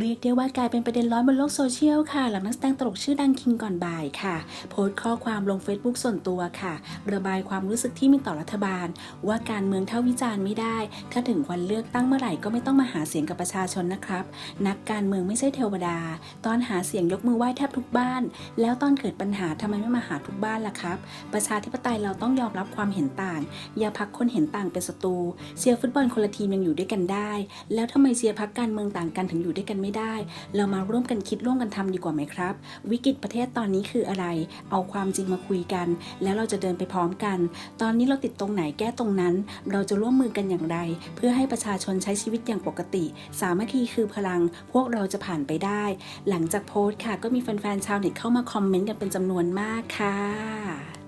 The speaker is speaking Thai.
เรียกได้ว่ากลายเป็นประเด็นร้อนบนโลกโซเชียลค่ะ หลังนักแสดงตลกชื่อดังคิงก่อนบ่ายค่ะ โพสต์ข้อความลง Facebook ส่วนตัวค่ะ ระบายความรู้สึกที่มีต่อรัฐบาล ว่าการเมืองเท่าวิจารณ์ไม่ได้ ถ้าถึงวันเลือกตั้งเมื่อไหร่ก็ไม่ต้องมาหาเสียงกับประชาชนนะครับ นักการเมืองไม่ใช่เทวดา ตอนหาเสียงยกมือไหว้แทบทุกบ้าน แล้วตอนเกิดปัญหาทำไมไม่มาหาทุกบ้านล่ะครับ ประชาธิปไตยเราต้องยอมรับความเห็นต่าง อย่าพักคนเห็นต่างเป็นศัตรูเชียร์ฟุตบอลคนละทีมยังอยู่ด้วยกันได้ แล้วทำไมเชียร์พักการเมืองต่างกันถึงอยู่ด้วยกันไม่ได้ เรามาร่วมกันคิดร่วมกันทำดีกว่าไหมครับ วิกฤตประเทศตอนนี้คืออะไร เอาความจริงมาคุยกัน แล้วเราจะเดินไปพร้อมกัน ตอนนี้เราติดตรงไหนแก้ตรงนั้น เราจะร่วมมือกันอย่างไร เพื่อให้ประชาชนใช้ชีวิตอย่างปกติ สามัคคีคือพลัง พวกเราจะผ่านไปได้ หลังจากโพสต์ค่ะ ก็มีแฟนๆชาวเน็ตเข้ามาคอมเมนต์กันเป็นจำนวนมากค่ะ